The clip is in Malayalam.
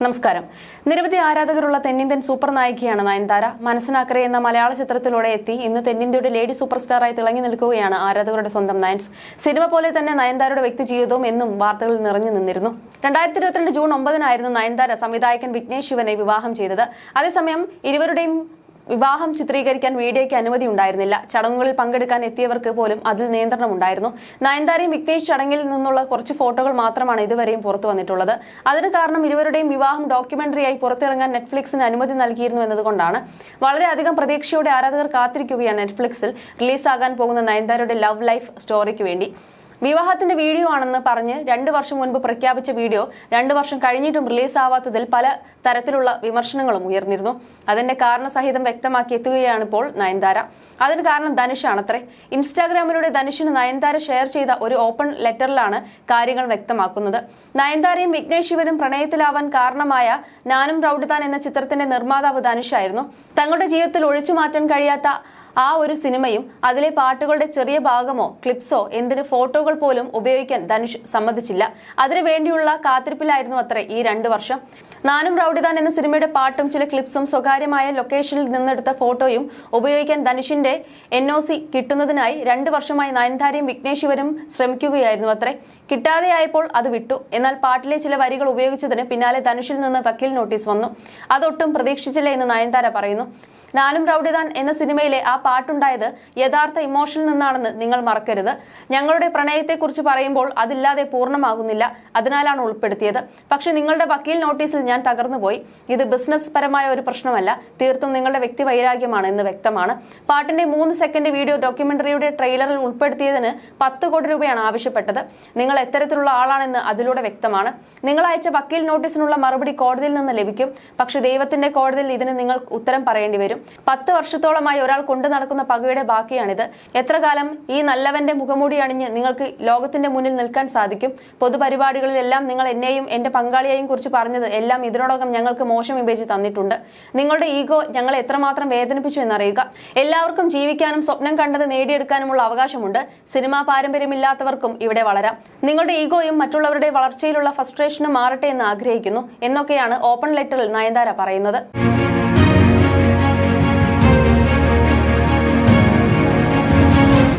നമസ്കാരം. നിരവധി ആരാധകരുള്ള തെന്നിന്ത്യൻ സൂപ്പർ നായികയാണ് നയൻതാര. മനസ്സിനാക്കരെ എന്ന മലയാള ചിത്രത്തിലൂടെ എത്തി ഇന്ന് തെന്നിന്ത്യയുടെ ലേഡി സൂപ്പർ സ്റ്റാറായി തിളങ്ങി നിൽക്കുകയാണ് ആരാധകരുടെ സ്വന്തം നയൻസ്. സിനിമ പോലെ തന്നെ നയൻതാരയുടെ വ്യക്തി ജീവിതവും എന്നും വാർത്തകളിൽ നിറഞ്ഞു നിന്നിരുന്നു. രണ്ടായിരത്തി ഇരുപത്തിരണ്ട് ജൂൺ ഒമ്പതിനായിരുന്നു നയൻതാര സംവിധായകൻ വിഘ്നേഷ് ശിവനെ വിവാഹം ചെയ്തത്. അതേസമയം ഇരുവരുടെയും വിവാഹം ചിത്രീകരിക്കാൻ മീഡിയയ്ക്ക് അനുമതി ഉണ്ടായിരുന്നില്ല. ചടങ്ങുകളിൽ പങ്കെടുക്കാൻ എത്തിയവർക്ക് പോലും അതിൽ നിയന്ത്രണം ഉണ്ടായിരുന്നു നയൻതാരയും വിഘ്നേഷ് ചടങ്ങിൽ നിന്നുള്ള കുറച്ച് ഫോട്ടോകൾ മാത്രമാണ് ഇതുവരെയും പുറത്തു വന്നിട്ടുള്ളത്. അതിന് കാരണം ഇരുവരുടെയും വിവാഹം ഡോക്യുമെന്ററിയായി പുറത്തിറങ്ങാൻ നെറ്റ്ഫ്ലിക്സിന് അനുമതി നൽകിയിരുന്നു എന്നതുകൊണ്ടാണ്. വളരെയധികം പ്രതീക്ഷയോടെ ആരാധകർ കാത്തിരിക്കുകയാണ് നെറ്റ്ഫ്ലിക്സിൽ റിലീസാകാൻ പോകുന്ന നയൻതാരയുടെ ലവ് ലൈഫ് സ്റ്റോറിക്ക് വേണ്ടി. വിവാഹത്തിന്റെ വീഡിയോ ആണെന്ന് പറഞ്ഞ് രണ്ട് വർഷം മുൻപ് പ്രഖ്യാപിച്ച വീഡിയോ രണ്ട് വർഷം കഴിഞ്ഞിട്ടും റിലീസ് റിലീസാവാത്തതിൽ പല തരത്തിലുള്ള വിമർശനങ്ങളും ഉയർന്നിരുന്നു. അതിന്റെ കാരണസഹിതം വ്യക്തമാക്കി എത്തുകയാണ് ഇപ്പോൾ നയൻതാര. അതിന് കാരണം ധനുഷാണത്രേ. ഇൻസ്റ്റാഗ്രാമിലൂടെ ധനുഷിന് നയൻതാര ഷെയർ ചെയ്ത ഒരു ഓപ്പൺ ലെറ്ററിലാണ് കാര്യങ്ങൾ വ്യക്തമാക്കുന്നത്. നയൻതാരയും വിഘ്നേഷ് ശിവനും പ്രണയത്തിലാവാൻ കാരണമായ നാനും റൌഡിതാൻ എന്ന ചിത്രത്തിന്റെ നിർമ്മാതാവ് ധനുഷായിരുന്നു. തങ്ങളുടെ ജീവിതത്തിൽ ഒഴിച്ചു മാറ്റാൻ കഴിയാത്ത ആ ഒരു സിനിമയും അതിലെ പാട്ടുകളുടെ ചെറിയ ഭാഗമോ ക്ലിപ്സോ എന്തിന് ഫോട്ടോകൾ പോലും ഉപയോഗിക്കാൻ ധനുഷ് സമ്മതിച്ചില്ല. അതിനു വേണ്ടിയുള്ള കാത്തിരിപ്പിലായിരുന്നു അത്രേ ഈ രണ്ടു വർഷം. നാനും റൌഡിതാൻ എന്ന സിനിമയുടെ പാട്ടും ചില ക്ലിപ്സും സ്വകാര്യമായ ലൊക്കേഷനിൽ നിന്നെടുത്ത ഫോട്ടോയും ഉപയോഗിക്കാൻ ധനുഷിന്റെ എൻ ഒ സി കിട്ടുന്നതിനായി രണ്ടു വർഷമായി നയൻതാരയും വിഘ്നേശ്വരും ശ്രമിക്കുകയായിരുന്നു അത്രേ. കിട്ടാതെയായപ്പോൾ അത് വിട്ടു. എന്നാൽ പാട്ടിലെ ചില വരികൾ ഉപയോഗിച്ചതിന് പിന്നാലെ ധനുഷിൽ നിന്ന് വക്കീൽ നോട്ടീസ് വന്നു. അതൊട്ടും പ്രതീക്ഷിച്ചില്ല എന്ന് നയൻതാര പറയുന്നു. നാനും റൌഡിദാൻ എന്ന സിനിമയിലെ ആ പാട്ടുണ്ടായത് യഥാർത്ഥ ഇമോഷനിൽ നിന്നാണെന്ന് നിങ്ങൾ മറക്കരുത്. ഞങ്ങളുടെ പ്രണയത്തെക്കുറിച്ച് പറയുമ്പോൾ അതില്ലാതെ പൂർണമാകുന്നില്ല. അതിനാലാണ് ഉൾപ്പെടുത്തിയത്. പക്ഷെ നിങ്ങളുടെ വക്കീൽ നോട്ടീസിൽ ഞാൻ തകർന്നുപോയി. ഇത് ബിസിനസ് പരമായ ഒരു പ്രശ്നമല്ല. തീർത്തും നിങ്ങളുടെ വ്യക്തി വൈരാഗ്യമാണ് എന്ന് വ്യക്തമാണ്. പാട്ടിന്റെ മൂന്ന് സെക്കൻഡ് വീഡിയോ ഡോക്യുമെന്ററിയുടെ ട്രെയിലറിൽ ഉൾപ്പെടുത്തിയതിന് പത്ത് കോടി രൂപയാണ് ആവശ്യപ്പെട്ടത്. നിങ്ങൾ എത്തരത്തിലുള്ള ആളാണെന്ന് അതിലൂടെ വ്യക്തമാണ്. നിങ്ങൾ അയച്ച വക്കീൽ നോട്ടീസിനുള്ള മറുപടി കോടതിയിൽ നിന്ന് ലഭിക്കും. പക്ഷെ ദൈവത്തിന്റെ കോടതിയിൽ ഇതിന് നിങ്ങൾ ഉത്തരം പറയേണ്ടി വരും. പത്ത് വർഷത്തോളമായി ഒരാൾ കൊണ്ടു നടക്കുന്ന പകയുടെ ബാക്കിയാണിത്. എത്ര കാലം ഈ നല്ലവന്റെ മുഖമൂടി അണിഞ്ഞ് നിങ്ങൾക്ക് ലോകത്തിന്റെ മുന്നിൽ നിൽക്കാൻ സാധിക്കും? പൊതുപരിപാടികളിലെല്ലാം നിങ്ങൾ എന്നെയും എന്റെ പങ്കാളിയെയും കുറിച്ച് പറഞ്ഞത് എല്ലാം ഇതിനോടകം ഞങ്ങൾക്ക് മോശം വിഭജിച്ച് തന്നിട്ടുണ്ട്. നിങ്ങളുടെ ഈഗോ ഞങ്ങളെ എത്രമാത്രം വേദനിപ്പിച്ചു എന്നറിയുക. എല്ലാവർക്കും ജീവിക്കാനും സ്വപ്നം കണ്ടത് നേടിയെടുക്കാനുമുള്ള അവകാശമുണ്ട്. സിനിമാ പാരമ്പര്യമില്ലാത്തവർക്കും ഇവിടെ വളരാം. നിങ്ങളുടെ ഈഗോയും മറ്റുള്ളവരുടെ വളർച്ചയിലുള്ള ഫ്രസ്ട്രേഷനും മാറട്ടെ എന്ന് ആഗ്രഹിക്കുന്നു. എന്നൊക്കെയാണ് ഓപ്പൺ ലെറ്ററിൽ നയൻതാര പറയുന്നത്.